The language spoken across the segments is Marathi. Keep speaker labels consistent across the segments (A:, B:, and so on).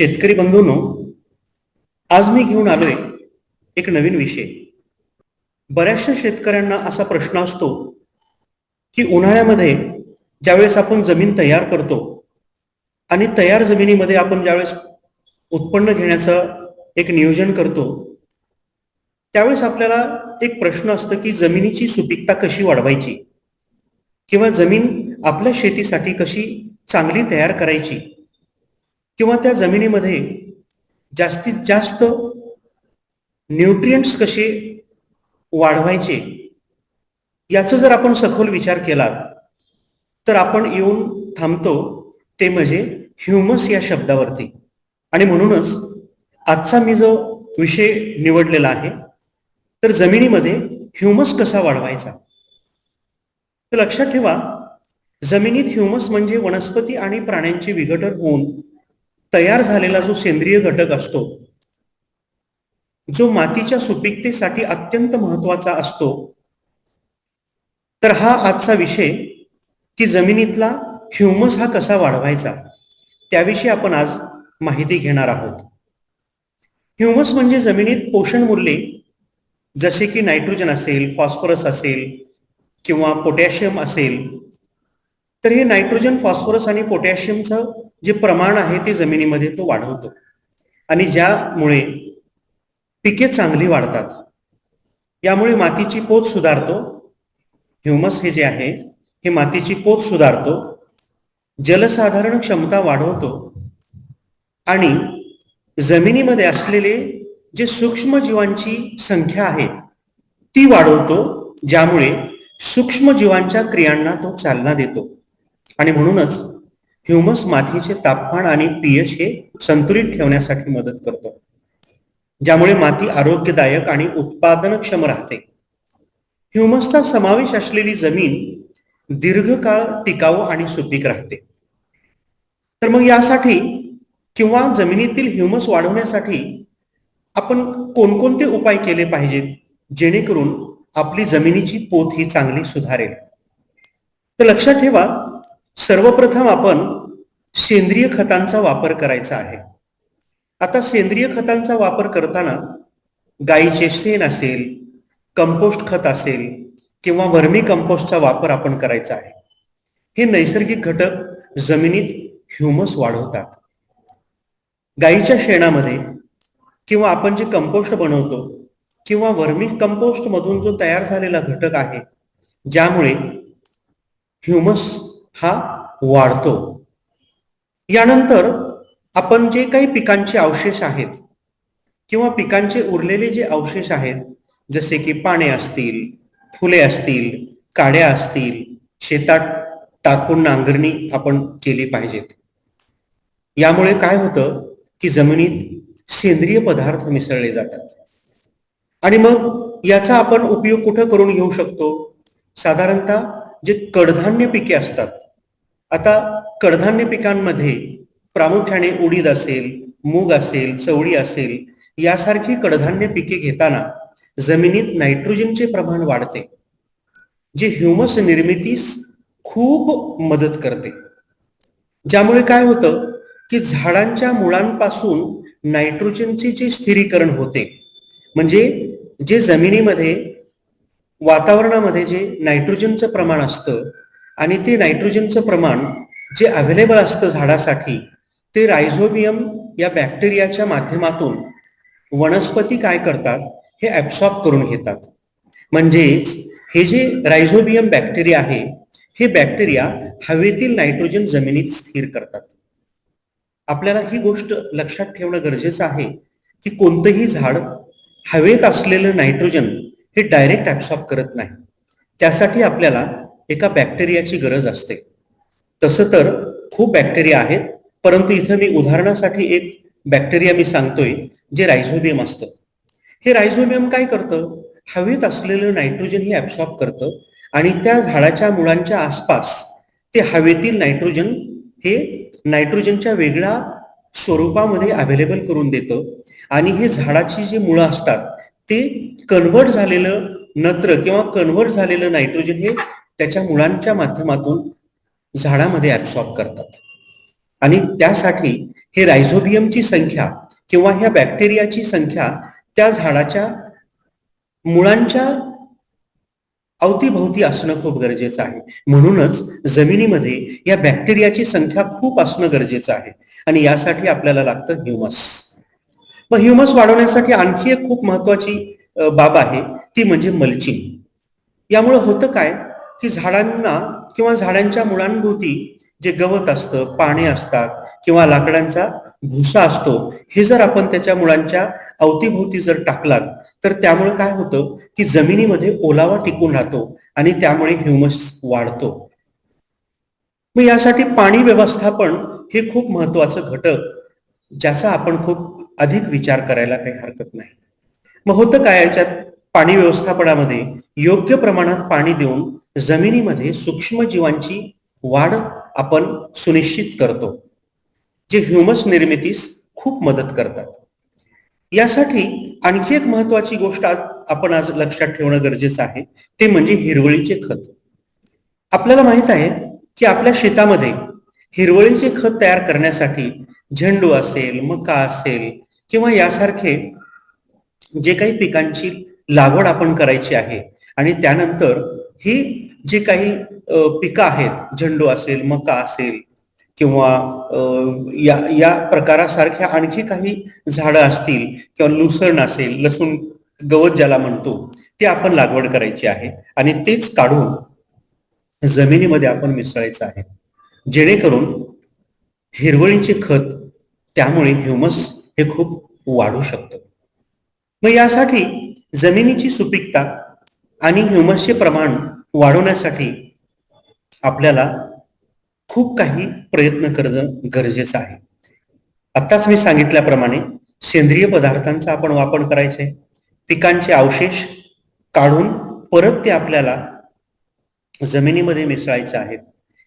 A: शेतकरी बंधूंनो आज मी घेऊन आलोय एक नवीन विषय. बऱ्याचशा शेतकऱ्यांना असा प्रश्न असतो की उन्हाळ्यामध्ये ज्यावेळेस आपण जमीन तयार करतो आणि तयार जमिनीमध्ये आपण ज्यावेळेस उत्पन्न घेण्याचं एक नियोजन करतो त्यावेळेस आपल्याला एक प्रश्न असतो की जमिनीची सुपीकता कशी वाढवायची? किंवा जमीन आपल्या शेतीसाठी कशी चांगली तयार करायची? किंवा त्या जमिनीमध्ये जास्तीत जास्त न्यूट्रियंट्स कसे वाढवायचे याचा जर आपण सखोल विचार केला तर आपण येऊन थांबतो ते म्हणजे ह्युमस या शब्दावरती. आणि म्हणूनच आजचा मी जो विषय निवडलेला आहे तर जमिनीमध्ये ह्युमस कसा वाढवायचा? तर लक्षात ठेवा जमिनीत ह्युमस म्हणजे वनस्पती आणि प्राण्यांचे विघटन होऊन तयार झालेला जो सेंद्रिय घटक असतो जो मातीच्या सुपीकतेसाठी अत्यंत महत्त्वाचा असतो तर हा आजचा विषय की जमिनीतला ह्युमस हा कसा वाढवायचा त्याविषयी आपण आज माहिती घेणार आहोत. ह्युमस म्हणजे जमिनीत पोषण मूल्ये जसे की नायट्रोजन असेल फॉस्फरस असेल किंवा पोटॅशियम असेल तर हे नायट्रोजन फॉस्फरस आणि पोटॅशियमचं जे प्रमाण आहे ते जमिनीमध्ये तो वाढवतो. आणि ज्यामुळे पिके चांगली वाढतात यामुळे मातीची पोत सुधारतो. ह्युमस हे जे आहे हे मातीची पोत सुधारतो. जलसाधारण क्षमता वाढवतो. आणि जमिनीमध्ये असलेले जे सूक्ष्म जीवांची संख्या आहे ती वाढवतो ज्यामुळे सूक्ष्म जीवांच्या क्रियांना तो चालना देतो. आणि म्हणूनच ह्युमस मातीचे तापमान आणि पीएच हे संतुलित ठेवण्यासाठी मदत करतो. ज्यामुळे माती आरोग्यदायक आणि उत्पादनक्षम राहते. ह्युमसचा समावेश असलेली जमीन दीर्घकाळ टिकाऊ आणि सुपीक राहते. तर मग यासाठी किंवा जमिनीतील ह्युमस वाढवण्यासाठी आपण कोणकोणते उपाय केले पाहिजेत? जेणेकरून आपली जमिनीची पोत ही चांगली सुधारेल. तर लक्षात ठेवा सर्वप्रथम आपण सेंद्रिय खतांचा वापर करायचा आहे. आता सेंद्रिय खतांचा वापर करताना गाईचे शेण असेल कंपोस्ट खत असेल किंवा वर्मी कंपोस्टचा वापर आपण करायचा आहे. हे नैसर्गिक घटक जमिनीत ह्युमस वाढवतात. गाईच्या शेणामध्ये किंवा आपण जे कंपोस्ट बनवतो किंवा वर्मी कंपोस्ट मधून जो तयार झालेला घटक आहे ज्यामुळे ह्युमस हा वाढतो. यानंतर आपण जे काही पिकांचे अवशेष आहेत किंवा पिकांचे उरलेले जे अवशेष आहेत जसे की पाने असतील फुले असतील काड्या असतील शेतात टाकून नांगरणी आपण केली पाहिजेत. यामुळे काय होतं की जमिनीत सेंद्रिय पदार्थ मिसळले जातात. आणि मग याचा आपण उपयोग कुठं करून घेऊ शकतो? साधारणतः जे कडधान्य पिके असतात आता कडधान्य पिकांमध्ये प्रामुख्याने उडीद असेल मूग असेल चवळी असेल यासारखी कडधान्य पिके घेताना जमिनीत नायट्रोजनचे प्रमाण वाढते जे ह्युमस निर्मितीस खूप मदत करते. ज्यामुळे काय होतं की झाडांच्या मुळांपासून नायट्रोजनचे जे स्थिरीकरण होते म्हणजे जे जमिनीमध्ये वातावरणामध्ये जे नायट्रोजनचं प्रमाण असतं आणि ते नायट्रोजनचं प्रमाण जे अवेलेबल असतं झाडासाठी ते रायझोबियम या बॅक्टेरियाच्या माध्यमातून वनस्पती काय करतात हे ऍब्सॉर्ब करून घेतात. म्हणजेच हे जे रायझोबियम बॅक्टेरिया आहे हे बॅक्टेरिया हवेतील नायट्रोजन जमिनीत स्थिर करतात. आपल्याला ही गोष्ट लक्षात ठेवणं गरजेचं आहे की कोणतंही झाड हवेत असलेलं नायट्रोजन हे डायरेक्ट ऍब्सॉर्ब करत नाही. त्यासाठी आपल्याला एका बॅक्टेरियाची गरज असते. तसं तर खूप बॅक्टेरिया आहेत परंतु इथं मी उदाहरणासाठी एक बॅक्टेरिया मी सांगतोय जे रायझोबियम असतं. हे रायझोबियम काय करतं? हवेत असलेलं नायट्रोजन हे ऍब्सॉर्ब करतं आणि त्या झाडाच्या मुळांच्या आसपास ते हवेतील नायट्रोजन हे नायट्रोजनच्या वेगळ्या स्वरूपामध्ये अवेलेबल करून देतं आणि हे झाडाची जी मुळं असतात ते कन्वर्ट झालेलं नत्र किंवा कन्वर्ट झालेलं नायट्रोजन हे त्याच्या मुळांच्या माध्यमातून झाडामध्ये ऍब्सॉर्ब करतात. आणि त्यासाठी हे रायझोबियमची संख्या किंवा ह्या बॅक्टेरियाची संख्या त्या झाडाच्या मुळांच्या अवतीभोवती असणं खूप गरजेचं आहे. म्हणूनच जमिनीमध्ये या बॅक्टेरियाची संख्या खूप असणं गरजेचं आहे. आणि यासाठी आपल्याला लागतं ह्युमस मग ह्युमस वाढवण्यासाठी आणखी एक खूप महत्वाची बाब आहे ती म्हणजे मल्चिंग यामुळे होतं काय? की झाडांना किंवा झाडांच्या मुळांभोवती जे गवत असतं पाने असतात किंवा लाकडांचा भुसा असतो हे जर आपण त्याच्या मुळांच्या अवतीभोवती जर टाकलात तर त्यामुळे काय होतं की जमिनीमध्ये ओलावा टिकून राहतो आणि त्यामुळे ह्युमस वाढतो. मग यासाठी पाणी व्यवस्थापन हे खूप महत्वाचं घटक ज्याचा आपण खूप अधिक विचार करायला काही हरकत नाही. मग होतं काय याच्यात? पाणी व्यवस्थापनामध्ये योग्य प्रमाणात पाणी देऊन जमिनीमध्ये सूक्ष्मजीवांची वाढ आपण सुनिश्चित करतो जे ह्युमस निर्मितीस खूप मदत करतात. यासाठी आणखी एक महत्वाची गोष्ट आपण आज लक्षात ठेवणं गरजेचं आहे ते म्हणजे हिरवळीचे खत. आपल्याला माहीत आहे की आपल्या शेतामध्ये हिरवळीचे खत तयार करण्यासाठी झेंडू असेल मका असेल किंवा यासारखे जे काही पिकांची लागवड आपण करायची आहे आणि त्यानंतर ही जे काही पिकं आहेत झेंडू असेल मका असेल किंवा या या प्रकारासारख्या आणखी काही झाडं असतील किंवा लुसण असेल लसूण गवत ज्याला म्हणतो ते आपण लागवड करायची आहे आणि तेच काढून जमिनीमध्ये आपण मिसळायचं आहे. जेणेकरून हिरवळीचे खत त्यामुळे ह्युमस हे खूप वाढू शकतं. मग यासाठी जमिनीची सुपीकता आणि ह्युमसचे प्रमाण वाढवण्यासाठी आपल्याला खूप काही प्रयत्न करणं गरजेचं आहे. आत्ताच मी सांगितल्याप्रमाणे सेंद्रिय पदार्थांचा आपण वापर करायचे पिकांचे अवशेष काढून परत ते आपल्याला जमिनीमध्ये मिसळायचे आहेत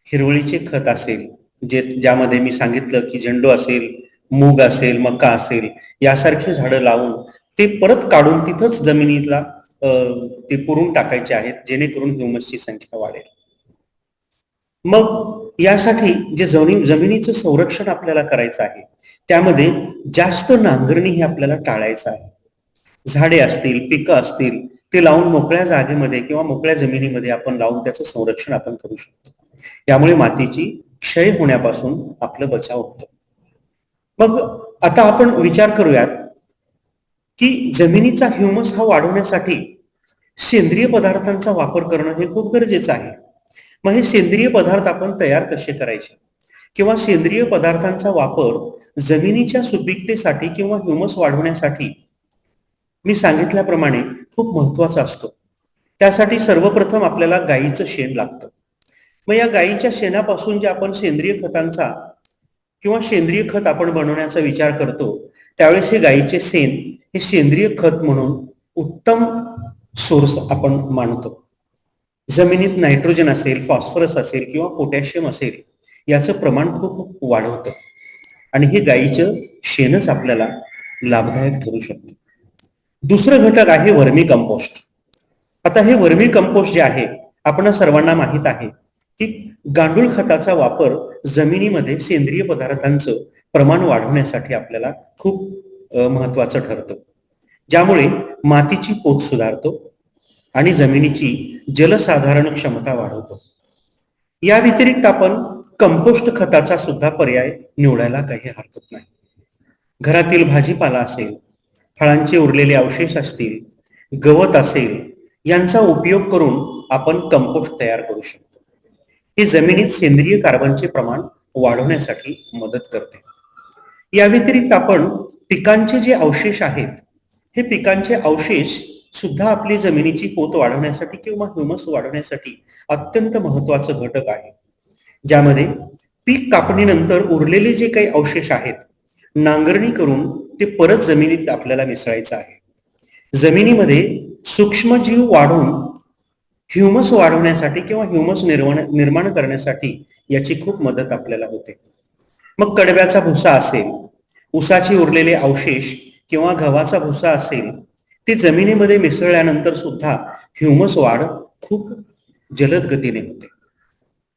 A: हिरवळीचे खत असेल जे ज्यामध्ये मी सांगितलं की झेंडू असेल मूग असेल मका असेल यासारखे झाडं लावून ते परत काढून तिथंच जमिनीला ते पुरून टाकायचे आहेत जेणेकरून ह्युमसची संख्या वाढेल. मग यासाठी जे जमीन जमिनीचं संरक्षण आपल्याला करायचं आहे त्यामध्ये जास्त नांगरणी हे आपल्याला टाळायचं आहे. झाडे असतील पिकं असतील ते लावून मोकळ्या जागेमध्ये किंवा मोकळ्या जमिनीमध्ये आपण लावून त्याचं संरक्षण आपण करू शकतो. यामुळे मातीची क्षय होण्यापासून आपलं बचाव होतो. मग आता आपण विचार करूयात की जमिनीचा ह्युमस हा वाढवण्यासाठी सेंद्रिय पदार्थांचा वापर करणं हे खूप गरजेचं आहे. मग हे सेंद्रिय पदार्थ आपण तयार कसे करायचे? किंवा सेंद्रिय पदार्थांचा वापर जमिनीच्या सुपीकतेसाठी किंवा ह्युमस वाढवण्यासाठी मी सांगितल्याप्रमाणे खूप महत्त्वाचा असतो. त्यासाठी सर्वप्रथम आपल्याला गायीचं शेण लागतं. मग या गायीच्या शेणापासून जे आपण सेंद्रिय खतांचा किंवा सेंद्रिय खत आपण बनवण्याचा विचार करतो त्यावेळेस हे गायीचे शेण हे सेंद्रिय खत म्हणून उत्तम सोर्स आपण मानतो. जमिनीत नायट्रोजन असेल फॉस्फरस असेल किंवा पोटॅशियम असेल याचं प्रमाण खूप वाढवतं. आणि हे गायीचं शेणच आपल्याला लाभदायक ठरू शकतो. दुसरं घटक आहे वर्मी कंपोस्ट. आता हे वर्मी कंपोस्ट जे आहे आपण सर्वांना माहीत आहे की गांडूळ खताचा वापर जमिनीमध्ये सेंद्रिय पदार्थांचं प्रमाण वाढवण्यासाठी आपल्याला खूप महत्वाचं ठरतं. ज्यामुळे मातीची पोत सुधारतो आणि जमिनीची जलसाधारण क्षमता वाढवतो. या व्यतिरिक्त आपण कंपोस्ट खताचा सुद्धा पर्याय निवडायला काही हरकत नाही. घरातील भाजीपाला असेल फळांचे उरलेले अवशेष असतील गवत असेल यांचा उपयोग करून आपण कंपोस्ट तयार करू शकतो. हे जमिनीत सेंद्रिय कार्बनचे प्रमाण वाढवण्यासाठी मदत करते. या व्यतिरिक्त आपण पिकांचे जे अवशेष आहेत हे पिकांचे अवशेष सुद्धा आपली जमिनीची पोत वाढवण्यासाठी किंवा ह्युमस वाढवण्यासाठी अत्यंत महत्वाचं घटक आहे. ज्यामध्ये पीक कापणीनंतर उरलेले जे काही अवशेष आहेत नांगरणी करून ते परत जमिनीत आपल्याला मिसळायचं आहे. जमिनीमध्ये सूक्ष्मजीव वाढून ह्युमस वाढवण्यासाठी किंवा ह्युमस निर्माण निर्माण करण्यासाठी याची खूप मदत आपल्याला होते. मग कडव्याचा भुसा असेल उसाचे उरलेले अवशेष किंवा गव्हाचा भुसा असेल ते जमिनीमध्ये मिसळल्यानंतर सुद्धा ह्युमस वाढ खूप जलद गतीने होते.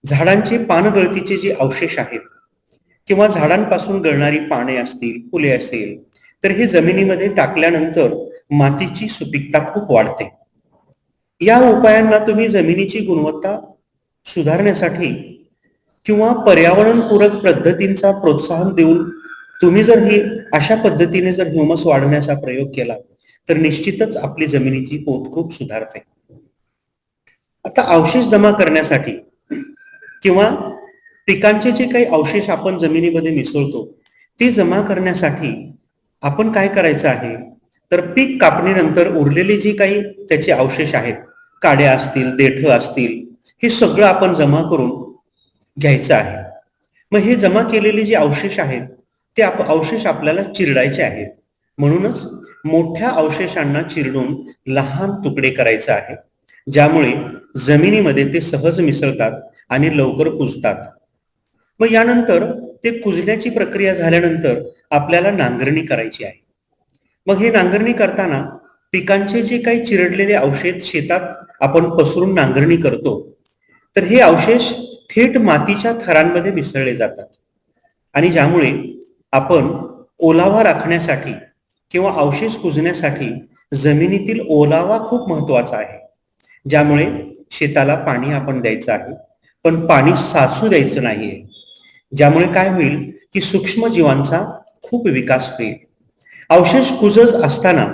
A: झाडांचे पानगळतीचे जे अवशेष आहेत किंवा झाडांपासून गळणारी पाने असतील फुले असेल तर हे जमिनीमध्ये टाकल्यानंतर मातीची सुपीकता खूप वाढते. या उपायांना तुम्ही जमिनीची गुणवत्ता सुधारण्यासाठी किंवा पर्यावरणपूरक पद्धतींचा प्रोत्साहन देऊन तुम्ही जर हे अशा पद्धतीने जर ह्युमस वाढवण्याचा प्रयोग केला तर निश्चितच आपली जमिनीची पोत खूप सुधारते. आता अवशेष जमा करण्यासाठी किंवा पिकांचे जे काही अवशेष आपण जमिनीमध्ये मिसळतो ते जमा करण्यासाठी आपण काय करायचं आहे? तर पीक कापणीनंतर उरलेले जे काही त्याचे अवशेष आहेत काड्या असतील देठ असतील हे सगळं आपण जमा करून घ्यायचं आहे. मग हे जमा केलेले जे अवशेष आहेत ते आप अवशेष आपल्याला चिरडायचे आहेत. म्हणूनच मोठ्या अवशेषांना चिरडून लहान तुकडे करायचे आहे. ज्यामुळे जमिनीमध्ये ते सहज मिसळतात आणि लवकर कुजतात. मग यानंतर ते कुजण्याची प्रक्रिया झाल्यानंतर आपल्याला नांगरणी करायची आहे. मग हे नांगरणी करताना पिकांचे जे काही चिरडलेले अवशेष शेतात आपण पसरून नांगरणी करतो तर हे अवशेष थेट मातीच्या थरांमध्ये मिसळले जातात. आणि ज्यामुळे आपण ओलावा राखण्यासाठी किंवा अवशेष कुजण्यासाठी जमिनीतील ओलावा खूप महत्त्वाचा आहे. ज्यामुळे शेताला पाणी आपण द्यायचं आहे पण पाणी साचू द्यायचं नाहीये. ज्यामुळे काय होईल की सूक्ष्म जीवांचा खूप विकास होईल. अवशेष कुजत असताना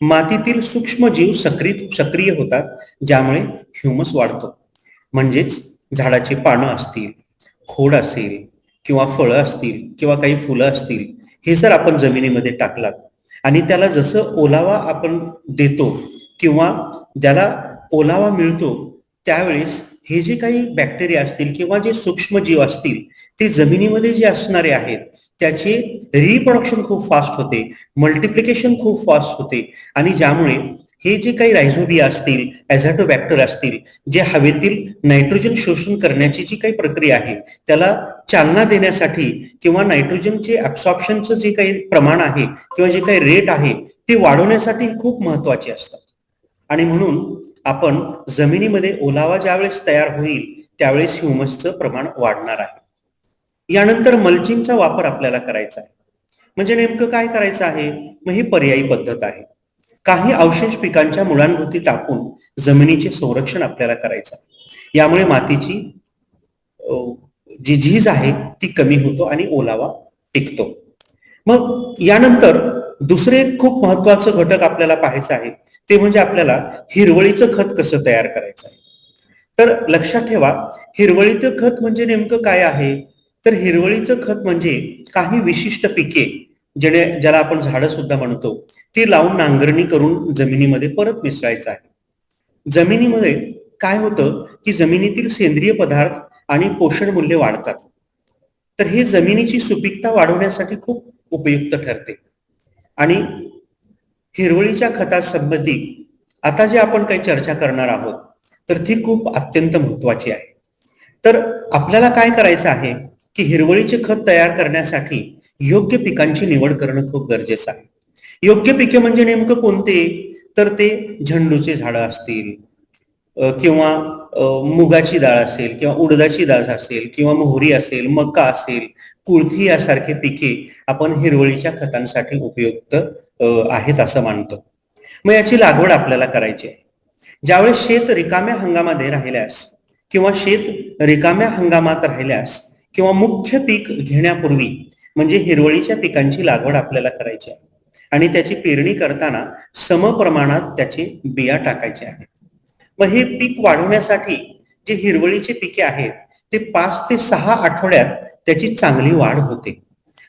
A: मातीतील सूक्ष्म जीव सक्रिय सक्रिय होतात ज्यामुळे ह्युमस वाढतो. म्हणजेच झाडाची पानं असतील खोड असेल किंवा फळं असतील किंवा काही फुलं असतील हे जर आपण जमिनीमध्ये टाकलात आणि त्याला जसं ओलावा आपण देतो किंवा ज्याला ओलावा मिळतो त्यावेळेस हे जे काही बॅक्टेरिया असतील किंवा जे सूक्ष्म जीव असतील ते जमिनीमध्ये जे असणारे आहेत त्याचे रिप्रोडक्शन खूप फास्ट होते मल्टिप्लिकेशन खूप फास्ट होते आणि ज्यामुळे हे जे काही रायझोबिया असतील ॲझॅटोबॅक्टर असतील जे हवेतील नायट्रोजन शोषण करण्याची जी काही प्रक्रिया आहे त्याला चालना देण्यासाठी किंवा नायट्रोजनचे ऍब्सॉर्प्शनचं जे काही प्रमाण आहे किंवा जे काही रेट आहे ते वाढवण्यासाठी खूप महत्त्वाचे असतात. आणि म्हणून आपण जमिनीमध्ये ओलावा ज्यावेळेस तयार होईल त्यावेळेस ह्युमसचं प्रमाण वाढणार आहे. यानंतर मल्चिंगचा वापर आपल्याला करायचा आहे. म्हणजे नेमकं काय करायचं आहे? मग ही पर्यायी पद्धत आहे. काही अवशेष पिकांच्या मुळांभोवती टाकून जमिनीचे संरक्षण आपल्याला करायचं यामुळे मातीची जी झीज आहे ती कमी होतो आणि ओलावा टिकतो. मग यानंतर दुसरे खूप महत्वाचं घटक आपल्याला पाहायचं आहे ते म्हणजे आपल्याला हिरवळीचं खत कसं तयार करायचं आहे. तर लक्षात ठेवा हिरवळीचं खत म्हणजे नेमकं काय आहे? तर हिरवळीचं खत म्हणजे काही विशिष्ट पिके जेणे ज्याला आपण झाडं सुद्धा म्हणतो ती लावून नांगरणी करून जमिनीमध्ये परत मिसळायचं आहे. जमिनीमध्ये काय होतं की जमिनीतील सेंद्रिय पदार्थ आणि पोषण मूल्य वाढतात. तर हे जमिनीची सुपीकता वाढवण्यासाठी खूप उपयुक्त ठरते. आणि हिरवळीच्या खतासंबंधी आता जे आपण काही चर्चा करणार आहोत तर ती खूप अत्यंत महत्वाची आहे. तर आपल्याला काय करायचं आहे की हिरवळीचे खत तयार करण्यासाठी योग्य पिकांची निवड करणं खूप गरजेचं आहे. योग्य पिके म्हणजे नेमकं कोणते? तर ते झेंडूचे झाडं असतील किंवा मुगाची डाळ असेल किंवा उडदाची डाळ असेल किंवा मोहरी असेल मका असेल कुळथी यासारखे पिके आपण हिरवळीच्या खतांसाठी उपयुक्त आहेत असं मानतो. मग याची लागवड आपल्याला करायची आहे. ज्यावेळेस शेत रिकाम्या हंगामामध्ये राहिल्यास किंवा शेत रिकाम्या हंगामात राहिल्यास किंवा मुख्य पीक घेण्यापूर्वी म्हणजे हिरवळीच्या पिकांची लागवड आपल्याला करायची आहे. आणि त्याची पेरणी करताना सम प्रमाणात त्याचे बिया टाकायचे आहेत. मग हे पीक वाढवण्यासाठी जे हिरवळीचे पिके आहेत ते पाच ते सहा आठवड्यात त्याची चांगली वाढ होते.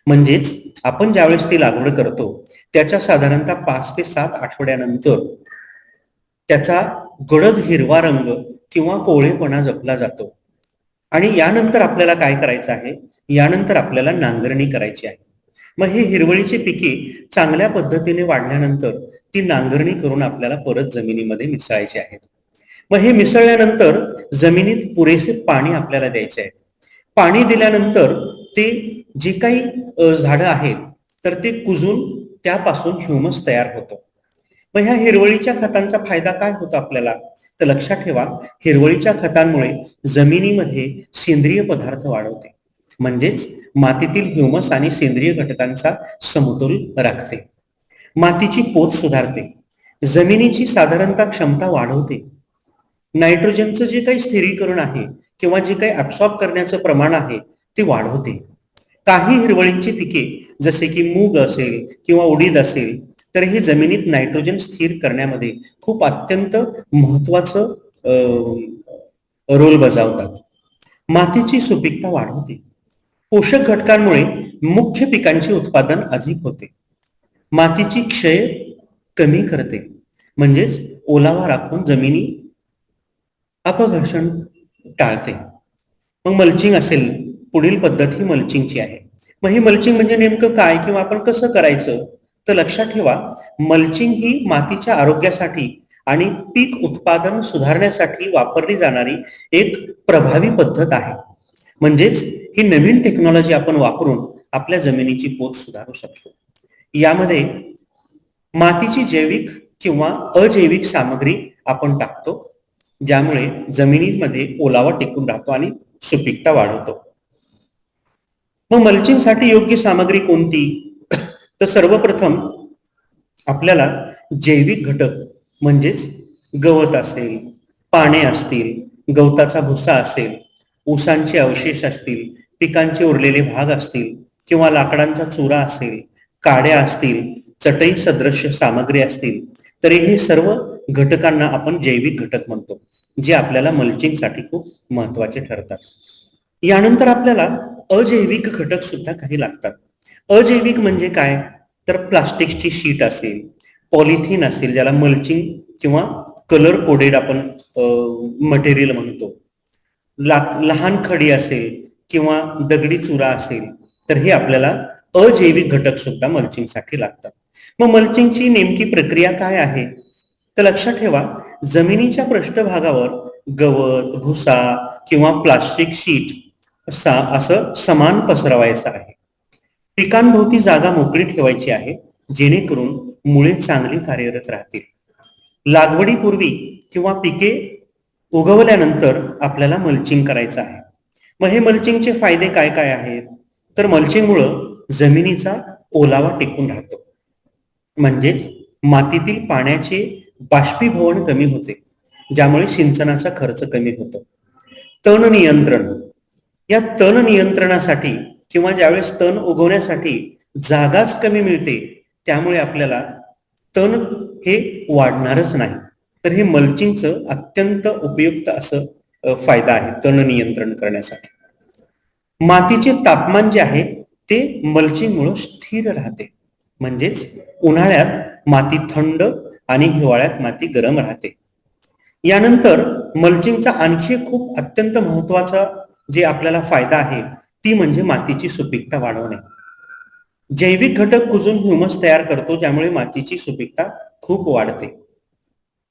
A: म्हणजेच आपण ज्यावेळेस ती लागवड करतो त्याच्या साधारणतः पाच ते सात आठवड्यानंतर त्याचा गडद हिरवा रंग किंवा कोळेपणा जपला जातो. आणि यानंतर आपल्याला काय करायचं आहे? यानंतर आपल्याला नांगरणी करायची आहे. मग हे हिरवळीचे पिके चांगल्या पद्धतीने वाढल्यानंतर ती नांगरणी करून आपल्याला परत जमिनीमध्ये मिसळायची आहेत. मग हे मिसळल्यानंतर जमिनीत पुरेसे पाणी आपल्याला द्यायचे आहे. पाणी दिल्यानंतर ते जी काही झाडं आहेत तर ते कुजून त्यापासून ह्युमस तयार होतं. मग ह्या हिरवळीच्या खतांचा फायदा काय होतो आपल्याला? तर लक्षात ठेवा हिरवळीच्या खतांमुळे जमिनीमध्ये सेंद्रिय पदार्थ वाढवते. म्हणजेच मातीतील ह्युमस आणि सेंद्रिय घटकांचा समतोल राखते. मातीची पोत सुधारते. जमिनीची साधारणतः क्षमता वाढवते. नायट्रोजनचं जे काही स्थिरीकरण आहे किंवा जे काही ऍब्सॉर्ब करण्याचं प्रमाण आहे ते वाढवते. काही हिरवळींची पिके जसे की मूग असेल किंवा उडीद असेल तर हे जमिनीत नायट्रोजन स्थिर करण्यामध्ये खूप अत्यंत महत्वाचं रोल बजावतात. मातीची सुपीकता वाढवते. पोषक घटकांमुळे मुख्य पिकांचे उत्पादन अधिक होते. मातीची क्षय कमी करते. म्हणजेच ओलावा राखून जमिनी अपघर्षण टाळते. मग मल्चिंग असेल पुढील पद्धत ही मल्चिंगची आहे. मग ही मल्चिंग म्हणजे नेमकं काय किंवा आपण कसं करायचं? तर लक्षात ठेवा मल्चिंग ही मातीच्या आरोग्यासाठी आणि पीक उत्पादन सुधारण्यासाठी वापरली जाणारी एक प्रभावी पद्धत आहे. म्हणजेच ही नवीन टेक्नॉलॉजी आपण वापरून आपल्या जमिनीची पोत सुधारू शकतो. यामध्ये मातीची जैविक किंवा अजैविक सामग्री आपण टाकतो ज्यामुळे जमिनीमध्ये ओलावा टिकून राहतो आणि सुपीकता वाढवतो. मग मल्चिंगसाठी योग्य सामग्री कोणती? तर सर्वप्रथम आपल्याला जैविक घटक म्हणजेच गवत असेल पाने असतील गवताचा भुसा असेल ऊसांचे अवशेष असतील पिकांचे उरलेले भाग असतील किंवा लाकडांचा चुरा असेल काड्या असतील चटई सदृश्य सामग्री असतील तरी हे सर्व घटकांना आपण जैविक घटक म्हणतो जे आपल्याला मल्चिंगसाठी खूप महत्त्वाचे ठरतात. यानंतर आपल्याला अजैविक घटक सुद्धा काही लागतात. अजैविक म्हणजे काय? तर प्लास्टिकची शीट असेल पॉलिथिन असेल ज्याला मल्चिंग किंवा कलर कोडेड आपण मटेरियल म्हणतो. लहान खडी असेल किंवा दगडी चुरा असेल तर हे आपल्याला अजैविक घटक सुद्धा मल्चिंगसाठी लागतात. मग मल्चिंगची नेमकी प्रक्रिया काय आहे? तर लक्षात ठेवा जमिनीच्या पृष्ठभागावर गवत भुसा किंवा प्लास्टिक शीट असं समान पसरवायचं आहे. पिकांभोवती जागा मोकळी ठेवायची आहे जेणेकरून मुळे चांगली कार्यरत राहतील. लागवडीपूर्वी किंवा पिके उगवल्यानंतर आपल्याला मल्चिंग करायचं आहे. मग हे मल्चिंगचे फायदे काय काय आहेत? तर मल्चिंगमुळं जमिनीचा ओलावा टिकून राहतो. म्हणजेच मातीतील पाण्याचे बाष्पीभवन कमी होते ज्यामुळे सिंचनाचा खर्च कमी होतो. तण नियंत्रण. या तण नियंत्रणासाठी किंवा ज्यावेळेस तण उगवण्यासाठी जागाच कमी मिळते त्यामुळे आपल्याला तण हे वाढणारच नाही. तर हे मल्चिंगचं अत्यंत उपयुक्त असं फायदा आहे तण नियंत्रण करण्यासाठी. मातीचे तापमान जे आहे ते मल्चिंगमुळे स्थिर राहते. म्हणजेच उन्हाळ्यात माती थंड आणि हिवाळ्यात माती गरम राहते. यानंतर मल्चिंगचा आणखी खूप अत्यंत महत्त्वाचा जे आपल्याला फायदा आहे ती म्हणजे मातीची सुपीकता वाढवणे. जैविक घटक कुजून ह्युमस तयार करतो ज्यामुळे मातीची सुपीकता खूप वाढते.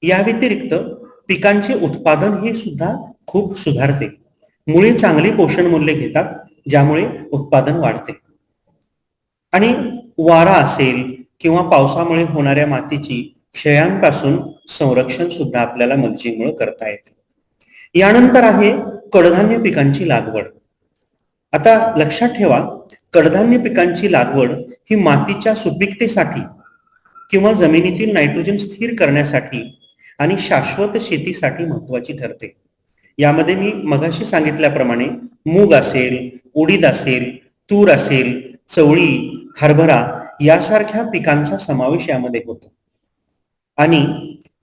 A: या व्यतिरिक्त पिकांचे उत्पादन हे सुद्धा खूप सुधारते. मुळे चांगले पोषण मूल्य घेतात ज्यामुळे उत्पादन वाढते. आणि वारा असेल किंवा पावसामुळे होणाऱ्या मातीची क्षयांपासून संरक्षण सुद्धा आपल्याला मल्चिंगमुळे करता येते. यानंतर आहे कडधान्य पिकांची लागवड. आता लक्षात ठेवा कडधान्य पिकांची लागवड ही मातीच्या सुपीकतेसाठी किंवा जमिनीतील नायट्रोजन स्थिर करण्यासाठी आणि शाश्वत शेतीसाठी महत्वाची ठरते. यामध्ये मी मगाशी सांगितल्याप्रमाणे मूग असेल उडीद असेल तूर असेल चवळी हरभरा यासारख्या पिकांचा समावेश यामध्ये होतो. आणि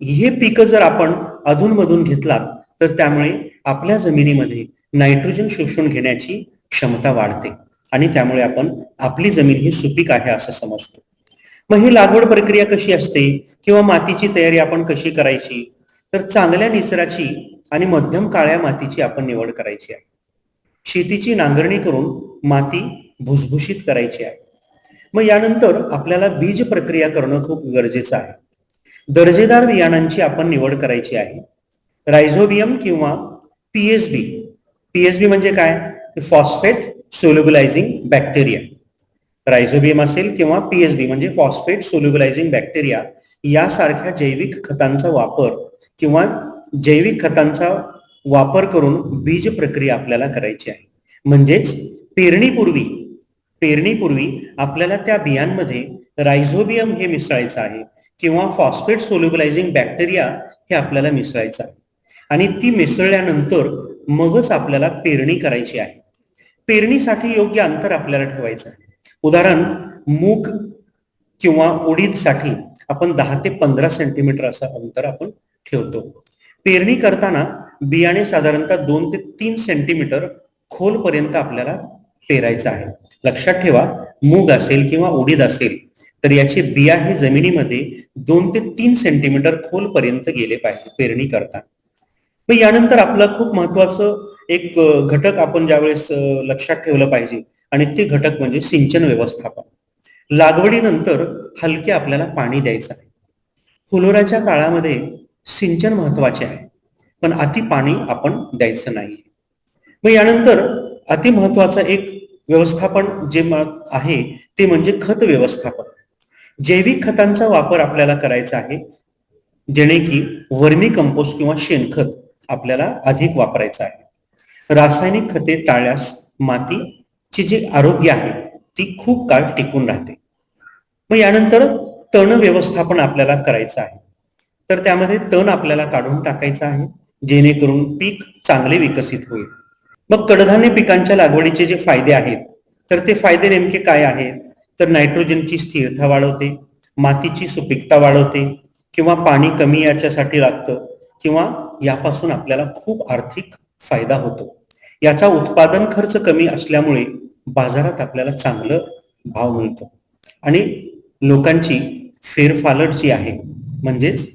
A: हे पीक जर आपण अधूनमधून घेतलात तर त्यामुळे आपल्या जमिनीमध्ये नायट्रोजन शोषून घेण्याची क्षमता वाढते आणि त्यामुळे आपण आपली जमीन ही सुपीक आहे असं समजतो. मग ही लागवड प्रक्रिया कशी असते किंवा मातीची तयारी आपण कशी करायची? तर चांगल्या निचराची आणि मध्यम काळ्या मातीची आपण निवड करायची आहे. शेतीची नांगरणी करून माती भुसभुशीत करायची आहे. मग यानंतर आपल्याला बीज प्रक्रिया करणं खूप गरजेचं आहे. दर्जेदार बियाणांची आपण निवड करायची आहे. रायझोबियम किंवा पीएसबी पीएसबी म्हणजे काय? Phosphate solubilising bacteria. रायझोबियम असेल किंवा पीएसबी म्हणजे फॉस्फेट सोल्युबलायझिंग बॅक्टेरिया यासारख्या जैविक खतांचा वापर किंवा जैविक खतांचा वापर करून बीज प्रक्रिया आपल्याला करायची आहे. म्हणजेच पेरणीपूर्वी पेरणीपूर्वी आपल्याला त्या बियांमध्ये रायझोबियम हे मिसळायचं आहे किंवा फॉस्फेट सोल्युबलायझिंग बॅक्टेरिया हे आपल्याला मिसळायचं आहे. आणि ती मिसळल्यानंतर मगच आपल्याला पेरणी करायची आहे. पेरणीसाठी योग्य अंतर आपल्याला ठेवायचं आहे. उदाहरण मूग किंवा उडीदसाठी आपण दहा ते पंधरा सेंटीमीटर असं अंतर आपण ठेवतो. पेरणी करताना बियाणे साधारणतः दोन ते तीन सेंटीमीटर खोलपर्यंत आपल्याला पेरायचं आहे. लक्षात ठेवा मूग असेल किंवा उडीद असेल तर याचे बिया हे जमिनीमध्ये दोन ते तीन सेंटीमीटर खोलपर्यंत गेले पाहिजे पेरणी करताना. मग यानंतर आपलं खूप महत्वाचं एक घटक आपण ज्यावेळेस लक्षात ठेवलं पाहिजे आणि ते घटक म्हणजे सिंचन व्यवस्थापन. लागवडीनंतर हलके आपल्याला पाणी द्यायचं आहे. फुलोराच्या काळामध्ये सिंचन महत्त्वाचे आहे पण अति पाणी आपण द्यायचं नाही. मग यानंतर अति महत्वाचं एक व्यवस्थापन जे आहे ते म्हणजे खत व्यवस्थापन. जैविक खतांचा वापर आपल्याला करायचा आहे जेणे की वर्मी कंपोस्ट किंवा शेणखत आपल्याला अधिक वापरायचं आहे. रासायनिक खते टाळल्यास ची जे आरोग्य आहे ती खूप काळ टिकून राहते. मग यानंतर तण व्यवस्थापन आपल्याला करायचं आहे. तर त्यामध्ये तण आपल्याला काढून टाकायचं आहे जेणेकरून पीक चांगले विकसित होईल. मग कडधान्य पिकांच्या लागवडीचे जे फायदे आहेत तर ते फायदे नेमके काय आहेत? तर नायट्रोजनची स्थिरता वाढवते मातीची सुपीकता वाढवते किंवा पाणी कमी याच्यासाठी लागतं किंवा यापासून आपल्याला खूप आर्थिक फायदा होतो. याचा उत्पादन खर्च कमी असल्यामुळे बाजारात आपल्याला चांगलं भाव मिळतो. आणि लोकांची फेरफालट जी आहे म्हणजेच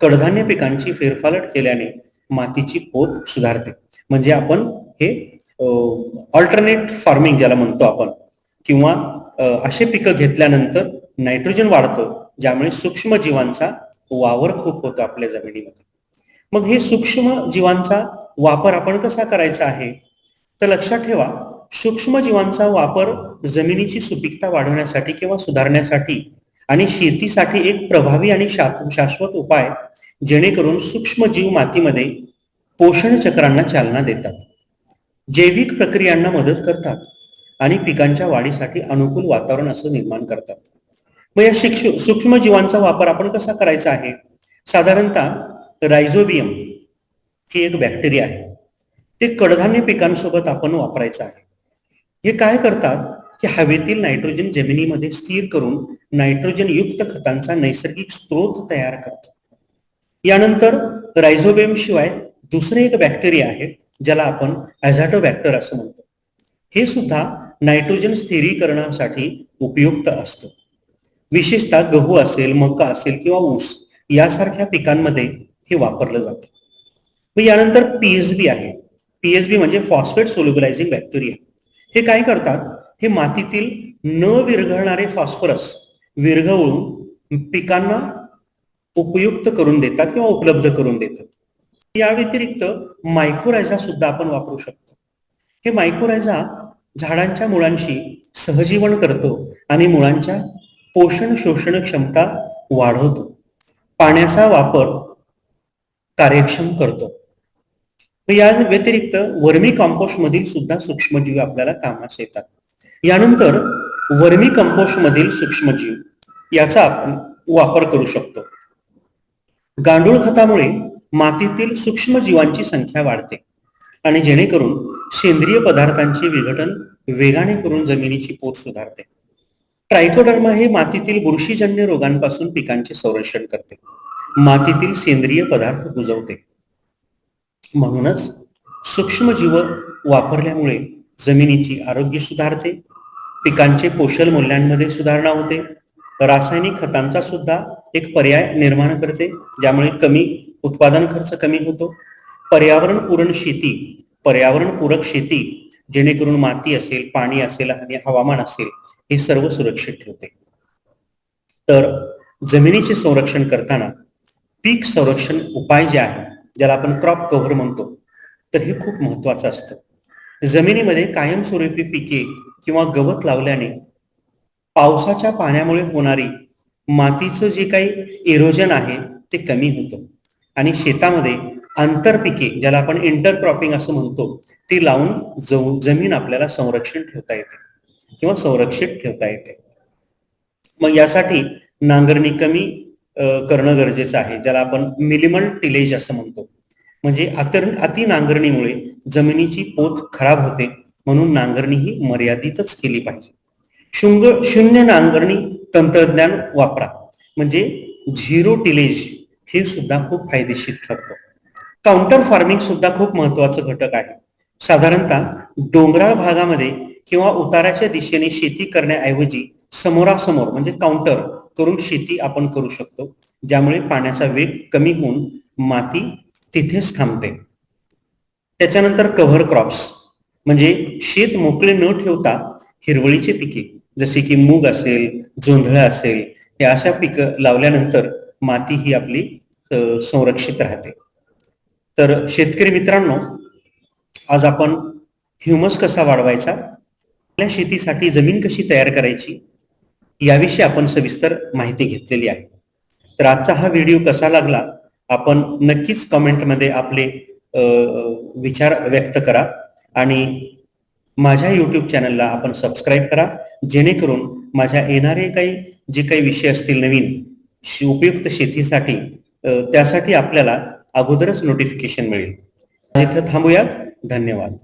A: कडधान्य पिकांची फेरफालट केल्याने मातीची पोत सुधारते. म्हणजे आपण हे ऑल्टरनेट फार्मिंग ज्याला म्हणतो आपण किंवा असे पिकं घेतल्यानंतर नायट्रोजन वाढतं ज्यामुळे सूक्ष्म जीवांचा वावर खूप होतो आपल्या जमिनीमध्ये. मग हे सूक्ष्म जीवांचा वापर आपण कसा करायचा आहे? तर लक्षात ठेवा सूक्ष्म जीवांचा वापर जमिनीची सुपीकता वाढवण्यासाठी किंवा सुधारण्यासाठी आणि शेतीसाठी एक प्रभावी आणि शाश्वत उपाय जेणेकरून सूक्ष्म जीव मातीमध्ये पोषण चक्रांना चालना देतात. जैविक प्रक्रियांना मदत करतात आणि पिकांच्या वाढीसाठी अनुकूल वातावरण असं निर्माण करतात. मग या सूक्ष्म जीवांचा वापर आपण कसा करायचा आहे? साधारणतः रायझोबियम ही एक बॅक्टेरिया आहे. ते कडधान्य पिकांसोबत आपण वापरायचं आहे. हे काय करतात? की हवेतील नायट्रोजन जमिनीमध्ये स्थिर करून नायट्रोजन युक्त खतांचा नैसर्गिक स्त्रोत तयार करतात. यानंतर रायझोबियम शिवाय दुसरे एक बॅक्टेरिया आहे ज्याला आपण बॅक्टर असं म्हणतो. हे सुद्धा नायट्रोजन स्थिरीकरणासाठी उपयुक्त असतं. विशेषतः गहू असेल मका असेल किंवा ऊस यासारख्या पिकांमध्ये हे वापरलं जातं. मग यानंतर पीएसबी आहे. पीएसबी म्हणजे फॉस्फेट सोल्युबलायझिंग बॅक्टेरिया हे काय करतात? हे मातीतील न विरघळणारे फॉस्फरस विरघळून पिकांना उपयुक्त करून देतात किंवा उपलब्ध करून देतात. या व्यतिरिक्त मायक्रोरायझा सुद्धा आपण वापरू शकतो. हे मायक्रोरायझा झाडांच्या मुळांशी सहजीवन करतो आणि मुळांच्या पोषण शोषण क्षमता वाढवतो. पाण्याचा वापर कार्यक्षम करतो. या व्यतिरिक्त वर्मी कंपोस्ट मधील सुद्धा सूक्ष्मजीव आपल्याला कामास येतात. यानंतर वर्मी कंपोस्ट मधील सूक्ष्मजीव याचा आपण वापर करू शकतो. गांडूळ खतामुळे मातीतील सूक्ष्मजीवांची संख्या वाढते आणि जेणेकरून सेंद्रिय पदार्थांचे विघटन वेगाने करून जमिनीची पोत सुधारते. ट्रायकोडर्मा हे मातीतील बुरशीजन्य रोगांपासून पिकांचे संरक्षण करते. मातीतील सेंद्रिय पदार्थ बुजवते. म्हणूनच सूक्ष्मजीव वापरल्यामुळे जमिनीची आरोग्य सुधारते पिकांचे पोषण मूल्यांमध्ये सुधारणा होते रासायनिक खतांचा सुद्धा एक पर्याय निर्माण करते ज्यामुळे कमी उत्पादन खर्च कमी होतो. पर्यावरणपूरण शेती पर्यावरणपूरक शेती जेणेकरून माती असेल पाणी असेल आणि हवामान असेल हे सर्व सुरक्षित ठेवते. तर जमिनीचे संरक्षण करताना पीक संरक्षण उपाय जे आहे ज्याला आपण क्रॉप कव्हर म्हणतो. तर हे खूप महत्वाचं असतं. जमिनीमध्ये कायमस्वरूपी पिके किंवा गवत लावल्याने पावसाच्या पाण्यामुळे होणारी मातीचं जे काही इरोजन आहे ते कमी होतं. आणि शेतामध्ये आंतरपिके ज्याला आपण इंटरक्रॉपिंग असं म्हणतो ती लावून जमीन आपल्याला संरक्षण ठेवता येते किंवा संरक्षित ठेवता येते. मग यासाठी नांगरणी कमी करणं गरजेचं आहे. ज्याला आपण मिनिमल टिलेज असं म्हणतो. म्हणजे अतर अति नांगरणीमुळे जमिनीची पोत खराब होते म्हणून नांगरणी ही मर्यादितच केली पाहिजे. शुंग शून्य नांगरणी तंत्रज्ञान वापरा. म्हणजे झिरो टिलेज हे सुद्धा खूप फायदेशीर ठरतं. काउंटर फार्मिंग सुद्धा खूप महत्वाचं घटक आहे. साधारणतः डोंगराळ भागामध्ये किंवा उताराच्या दिशेने शेती करण्याऐवजी समोरासमोर म्हणजे काउंटर करून शेती आपण करू शकतो ज्यामुळे पाण्याचा वेग कमी होऊन माती तिथेच थांबते. त्याच्यानंतर कव्हर क्रॉप्स म्हणजे शेत मोकळे न ठेवता हिरवळीचे पिके जसे की मूग असेल जोंधळ असेल या अशा पिकं लावल्यानंतर माती ही आपली संरक्षित राहते. तर शेतकरी मित्रांनो आज आपण ह्युमस कसा वाढवायचा आपल्या शेतीसाठी जमीन कशी तयार करायची याविषयी आपण सविस्तर माहिती घेतलेली आहे. तर आजचा हा व्हिडिओ कसा लागला आपण नक्कीच कमेंटमध्ये आपले विचार व्यक्त करा आणि माझ्या युट्यूब चॅनलला आपण सबस्क्राईब करा जेणेकरून माझ्या येणारे काही जे काही विषय असतील नवीन उपयुक्त शेतीसाठी त्यासाठी आपल्याला अगोदरच नोटिफिकेशन मिळेल. जिथं थांबूयात. धन्यवाद.